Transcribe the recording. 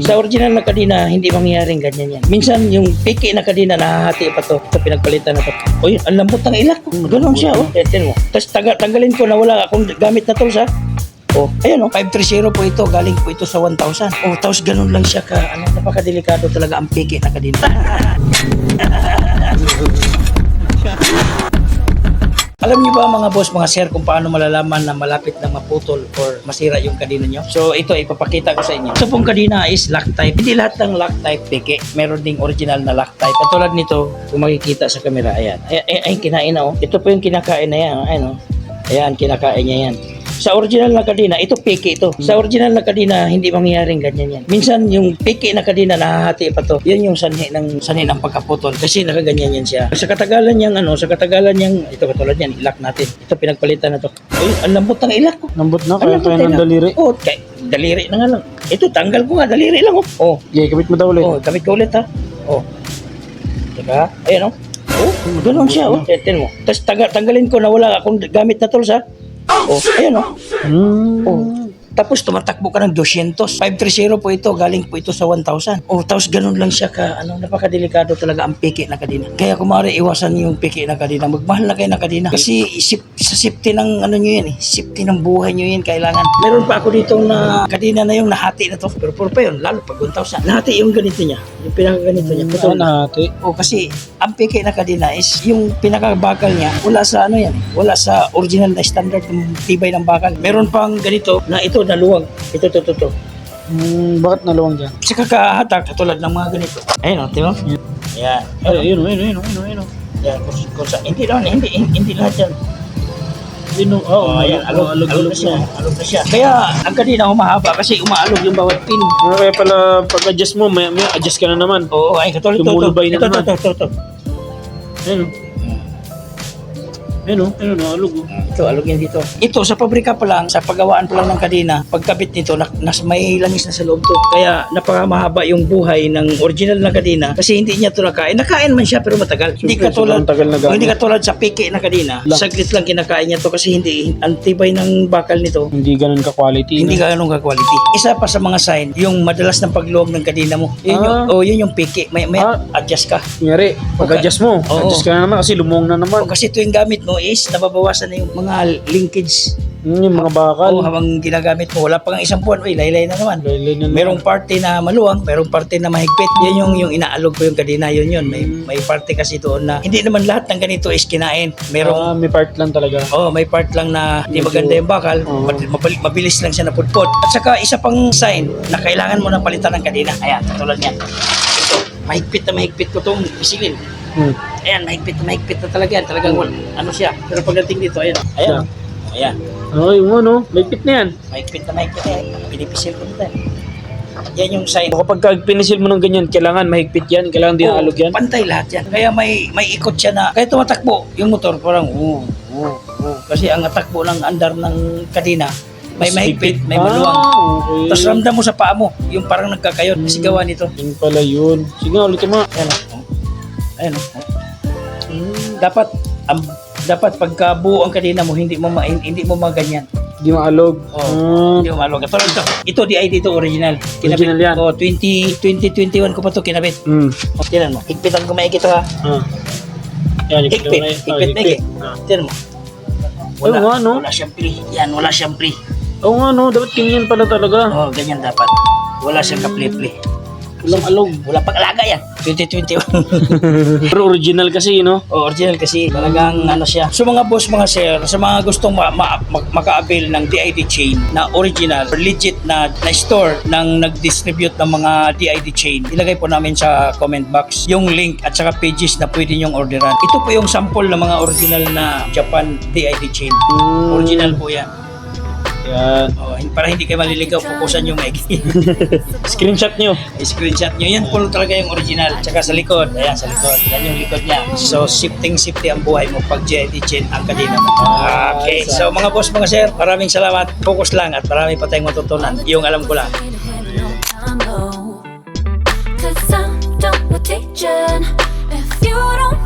Sa original na kadina, hindi mangyayaring ganyan yan. Minsan, yung piki na kadina, nahahati pa to. Ito, pinagpalitan na to. Uy, ang lambot ng ilak. Ganon siya, oh. Tignan mo. Tapos taga, tanggalin ko na wala akong gamit na tools, ha. Oh, ayan oh, 530 po ito, galing po ito sa 1,000. Oh, tapos ganun lang siya ka, ano, napakadelikado talaga ang piki na kadina. Alam niyo ba mga boss, mga sir, kung paano malalaman na malapit na maputol or masira yung kadina nyo? So ito, ipapakita ko sa inyo. Ito pong kadina is lock type. Hindi lahat ng lock type peke. Meron ding original na lock type. Katulad nito, kung makikita sa camera, ayan. Ay, ay, ay kinain na oh. Ito po yung kinakain na yan. Ayan oh. Ayan, kinakain niya yan. Sa original na kadina, ito peke ito. Sa original na kadina, hindi mangyayaring ganyan yan. Minsan, yung peke na kadina, nahahati pa to. Yan yung sanhi ng, sanhi ng pagkaputol. Kasi nakaganyan yan siya. Sa katagalan niyang, ano, sa katagalan niyang, ito katulad yan, ilak natin. Ito, pinagpalitan na to. Ay, ang lambot ng ilak ko. Lambot na, kaya tayo ng daliri. Oh, kay, daliri na nga lang. Ito, tanggal ko nga, daliri lang oh. Oh, Okay, kabit mo daw ulit. Oh, gamit ko ulit ha. Oh. Teka, ayan oh. Oh, ganun siya oh. Tiyan mo. Tapos tanggalin ko na wala akong gamit na tools ha. Oh, ayan oh. Hmm. Oh. Tapos tumatakbo ka ng 200. 530 po ito, galing po ito sa 1,000. Oh, tapos ganun lang siya ka, ano, napakadelikado talaga ang piki na kadina. Kaya kung maaari iwasan niyo yung piki na kadina, magmahal na kayo na kadina. Kasi sip, sa safety ng ano niyo yan eh, safety ng buhay niyo yan kailangan. Meron pa ako dito na kadina na yung nahati na to. Pero puro pa yun, lalo pag 1,000. Nahati yung ganito niya, yung pinakaganito niya. Ito na hati. O kasi ang piki na kadina is yung pinakabakal niya wala sa ano yan eh, wala sa original na standard ng tibay ng bakal. Meron pang ganito na ito naluwag. Ito to to to. Hmm, bakit naluwang dyan? Sa kakahatak katulad ng mga ganito. Ayun oh, timo? Yan. Ay, ayun, ayun, ayun, ayun, ayun. Yan, kung, kung sa, hindi lang, hindi, hindi, hindi lahat yan. Ayun, oh, ayan, alog, alog, alog, siya. Alog na siya. Kaya, ang kadina humahaba kasi umaalog yung bawat pin. Ah, Kaya pala, pag-adjust mo, may, may adjust ka na naman. Oo, ay, katulad ito, ito. Lumulubay na Ito, ito, naman. ito, ito, ito. Ayun, oh. ayun, oh, ayun, oh, alog, oh. Ito, alog yan dito. Ito, sa pabrika pa lang, sa paggawaan pa lang ng kadina, pagkabit nito, na, nas, may langis na sa loob to. Kaya, napakamahaba yung buhay ng original na kadina kasi hindi niya ito nakain. Nakain man siya pero matagal. hindi katulad, tagal na oh, hindi katulad sa piki na kadina. Lang. Saglit lang kinakain niya to kasi hindi, ang tibay ng bakal nito, Hindi ganun ka-quality. hindi no? ganun ka-quality. Isa pa sa mga sign, yung madalas ng pagluwag ng kadina mo. Yun yung, Ah. oh, yun yung piki. May, may Ah. adjust ka. Kunyari, pag-adjust mo, Oo. adjust ka na naman kasi lumong na naman. O, kasi ito yung gamit mo is nababawasan na yung mga linkage. Yun yung mga bakal. O, habang ginagamit mo, wala pang isang buwan, uy, laylay na naman. Laylay na naman. Merong parte na maluwang, merong parte na mahigpit. Yan yung, yung inaalog ko yung kadina, yun yun. May, may parte kasi doon na, hindi naman lahat ng ganito is kinain. Merong, Ah, may part lang talaga. oh, may part lang na hindi maganda yung bakal, Oo. mad- mabali- mabilis lang siya napudpod. At saka isa pang sign na kailangan mo na palitan ng kadina. Ayan, katulad niyan. Ito, mahigpit na mahigpit ko itong isilin. Hmm. Ayan, mahigpit na mahigpit na talaga yan. Talagang wal- ano siya. Pero pagdating dito, ayan. Ayan. Ayan. Ay, yung ano, ligpit na yan. Mahigpit na mahigpit na yan. Pinipisil ko nito. Yan yung sign. Kapag ka- pinisil mo ng ganyan, kailangan mahigpit yan, kailangan di Oo, naalog yan. Pantay lahat yan. Kaya may may ikot siya na, kaya tumatakbo, yung motor parang, oo, oo, oo. Kasi ang atakbo ng andar ng kadina, may mahigpit, higpit. may maluwang. Ah, okay. Tapos ramdam mo sa paa mo, yung parang nagkakayot kasi gawa nito. Yun pala yun. Sige ulitin mo. Ayan Ayan o. Dapat, ang dapat pagka buo ang kadina mo, hindi mo ma, hindi mo maganyan. Di maalog. Oo. Ah, Hindi mo malog. Katulad ito. Ito, DID ito, original. Original yan. Oh, 20, 2021 ko pa ito kinabit. hmm. O, tinan mo. Higpitan ko maigit ito ha. Ah. Yan, higpit. Higpit. Higpit na higpit. Ah. Tinan mo. Ay, nga, no? Wala siyang pre. Yan, wala siyang pre. Oo nga, no? Dapat ganyan pala talaga. Oh, ganyan dapat. Wala siyang kapli-pli. Walang alog. Wala pang alaga yan. 2021. Pero original kasi, no? oh, original kasi. Talagang ano siya. So mga boss, mga sir, sa mga gustong ma- ma- ma- maka-avail ng DID chain na original, or legit na, na store ng nag-distribute ng mga DID chain, ilagay po namin sa comment box yung link at saka pages na pwede nyong orderan. Ito po yung sample ng mga original na Japan DID chain. Hmm. Original po yan. Yan. Oh, para hindi kayo maliligaw, fokusan yung maigi. Screenshot nyo. screenshot nyo. Yan po talaga yung original. Tsaka sa likod. Ayan, sa likod. Yan yung likod niya. So, shifting safety ang buhay mo pag GID chain ang kadena mo. Okay. So, mga boss, mga sir, maraming salamat. Focus lang at marami pa tayong matutunan. Yung alam ko lang. Cause I'm done with teaching. If you don't